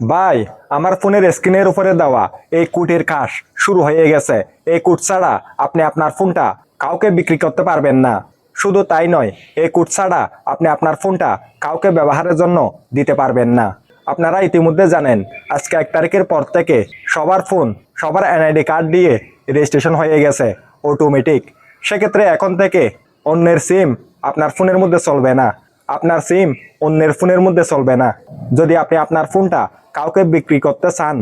ভাই, আমার ফোনের স্ক্রিনের উপরে দেওয়া এই কুটির কাশ শুরু হয়ে গেছে। এই কুট ছাড়া আপনি আপনার ফোনটা কাউকে বিক্রি করতে পারবেন না। শুধু তাই নয়, এই কুট ছাড়া আপনি আপনার ফোনটা কাউকে ব্যবহারের জন্য দিতে পারবেন না। আপনারা ইতিমধ্যে জানেন, আজকে এক তারিখের পর থেকে সবার ফোন, সবার এনআইডি কার্ড দিয়ে রেজিস্ট্রেশন হয়ে গেছে অটোমেটিক সেক্ষেত্রে এখন থেকে অন্যের সিম আপনার ফোনের মধ্যে চলবে না। আপনার সিম অন্যের ফোনের মধ্যে চলবে না। যদি আপনি আপনার ফোনটা কাউকে বিক্রি করতে চান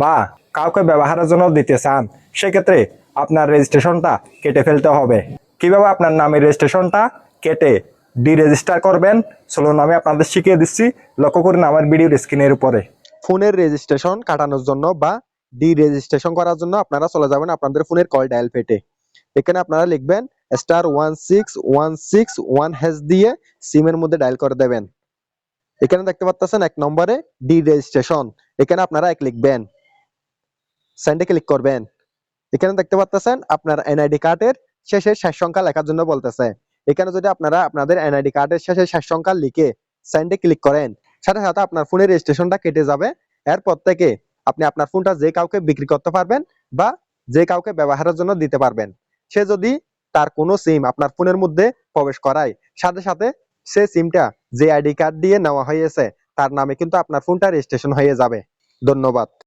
বা কাউকে ব্যবহারের জন্য দিতে চান, সেক্ষেত্রে আপনার রেজিস্ট্রেশনটা কেটে ফেলতে হবে। কীভাবে আপনার নামের রেজিস্ট্রেশনটা কেটে ডি রেজিস্টার করবেন চলো আমি আপনাদের শিখিয়ে দিচ্ছি। লক্ষ্য করুন আমার ভিডিওর স্ক্রিনের উপরে। ফোনের রেজিস্ট্রেশন কাটানোর জন্য বা ডি রেজিস্ট্রেশন করার জন্য আপনারা চলে যাবেন আপনাদের ফোনের কল ডায়াল পেটে। এখানে আপনারা লিখবেন star one six one six one hash দিয়ে সিমের মধ্যে ডায়াল করে দেবেন। এখানে দেখতে পাচ্ছেন এক নম্বরে ডি রেজিস্ট্রেশন এখানে আপনারা এক লিখবেন। সেন্ডে ক্লিক করবেন। এখানে দেখতে পাচ্ছেন আপনার এনআইডি কার্ডের শেষে শেষ সংখ্যা লেখার জন্য বলতেছে। এখানে যদি আপনারা আপনাদের এনআইডি কার্ডের শেষে শেষ সংখ্যা লিখে সেন্ডে ক্লিক করেন, সাথে সাথে আপনার ফোনের রেজিস্ট্রেশনটা কেটে যাবে। এরপর থেকে আপনি আপনার ফোনটা যে কাউকে বিক্রি করতে পারবেন বা যে কাউকে ব্যবহারের জন্য দিতে পারবেন। সে যদি তার কোনো সিম আপনার ফোনের মধ্যে প্রবেশ করায়, সাথে সাথে সে সিমটা যে আইডি কার্ড দিয়ে নেওয়া হয়েছে, তার নামে কিন্তু আপনার ফোনটা রেজিস্ট্রেশন হয়ে যাবে। ধন্যবাদ।